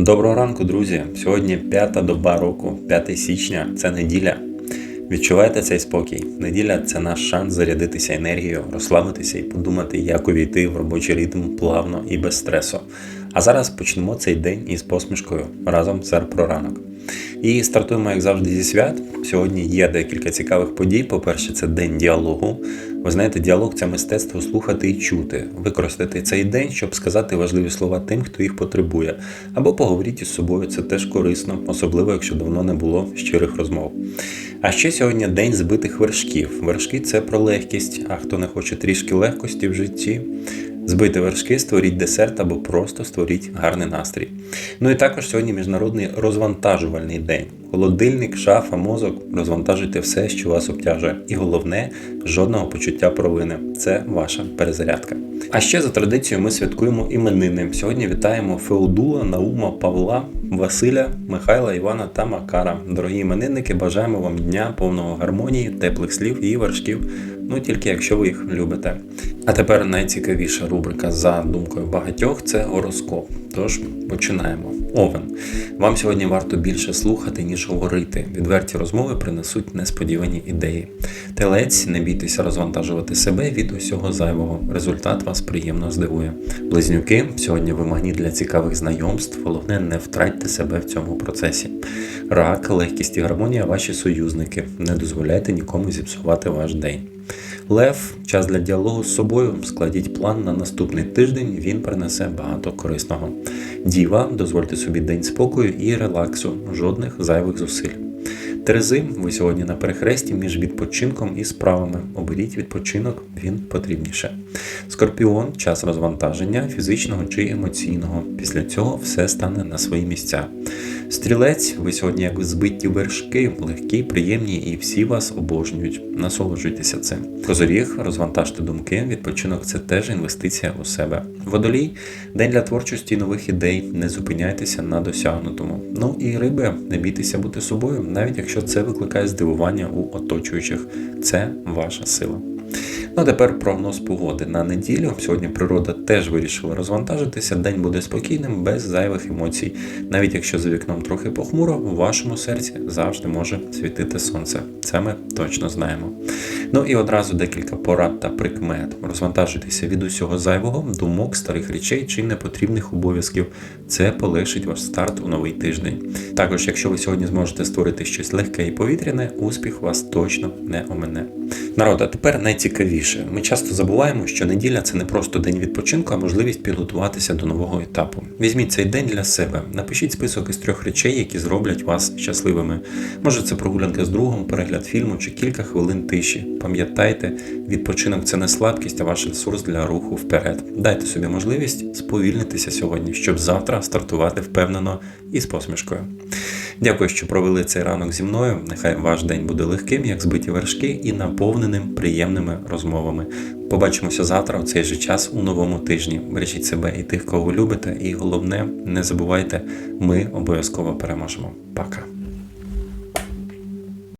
Доброго ранку, друзі! Сьогодні п'ята доба року, 5 січня, це неділя. Відчуваєте цей спокій? Неділя це наш шанс зарядитися енергією, розслабитися і подумати, як увійти в робочий ритм плавно і без стресу. А зараз почнемо цей день із посмішкою разом з про ранок. І стартуємо, як завжди, зі свят. Сьогодні є декілька цікавих подій. По-перше, це день діалогу. Ви знаєте, діалог це мистецтво слухати і чути, використати цей день, щоб сказати важливі слова тим, хто їх потребує, або поговоріть із собою. Це теж корисно, особливо якщо давно не було щирих розмов. А ще сьогодні день збитих вершків. Вершки це про легкість. А хто не хоче трішки легкості в житті, збити вершки, створіть десерт або просто створіть гарний настрій. Ну і також сьогодні міжнародний розвантажувальний день. Холодильник, шафа, мозок розвантажуйте все, що вас обтяжує. І головне, жодного почуття провини. Це ваша перезарядка. А ще за традицією ми святкуємо іменини. Сьогодні вітаємо Феодула, Наума, Павла, Василя, Михайла, Івана та Макара. Дорогі іменинники, бажаємо вам дня повного гармонії, теплих слів і вершків. Ну тільки якщо ви їх любите. А тепер найцікавіша рубрика за думкою багатьох це гороскоп. Тож починаємо. Овен. Вам сьогодні варто більше слухати, ніж говорити. Відверті розмови принесуть несподівані ідеї. Телець, не бійтеся розвантажувати себе від усього зайвого. Результат вас приємно здивує. Близнюки, сьогодні ви магніт для цікавих знайомств. Головне, не втратьте себе в цьому процесі. Рак, легкість і гармонія ваші союзники. Не дозволяйте нікому зіпсувати ваш день. Лев, час для діалогу з собою. Складіть план на наступний тиждень, він принесе багато корисного. Діва, дозвольте собі день спокою і релаксу, жодних зайвих зусиль. Терези, ви сьогодні на перехресті між відпочинком і справами. Оберіть відпочинок, він потрібніше. Скорпіон час розвантаження, фізичного чи емоційного. Після цього все стане на свої місця. Стрілець, ви сьогодні як збиті вершки, легкі, приємні і всі вас обожнюють. Насолоджуйтеся цим. Козоріг, розвантажте думки, відпочинок це теж інвестиція у себе. Водолій, день для творчості і нових ідей. Не зупиняйтеся на досягнутому. Ну і риби, не бійтеся бути собою, навіть якщо це викликає здивування у оточуючих. Це ваша сила. Ну, а тепер прогноз погоди на неділю. Сьогодні природа теж вирішила розвантажитися. День буде спокійним, без зайвих емоцій. Навіть якщо за вікном трохи похмуро, у вашому серці завжди може світити сонце. Це ми точно знаємо. Ну і одразу декілька порад та прикмет. Розвантажуйтеся від усього зайвого, думок, старих речей чи непотрібних обов'язків. Це полегшить ваш старт у новий тиждень. Також, якщо ви сьогодні зможете створити щось легке і повітряне, успіх вас точно не омине. Народ, а тепер найцікавіше. Ми часто забуваємо, що неділя це не просто день відпочинку, а можливість підготуватися до нового етапу. Візьміть цей день для себе, напишіть список із трьох речей, які зроблять вас щасливими. Може, це прогулянка з другом, перегляд фільму чи кілька хвилин тиші. Пам'ятайте, відпочинок це не слабкість, а ваш ресурс для руху вперед. Дайте собі можливість сповільнитися сьогодні, щоб завтра стартувати впевнено і з посмішкою. Дякую, що провели цей ранок зі мною. Нехай ваш день буде легким, як збиті вершки, і наповненим приємними розмовами. Побачимося завтра у цей же час у новому тижні. Бережіть себе і тих, кого любите. І головне, не забувайте, ми обов'язково переможемо. Пока.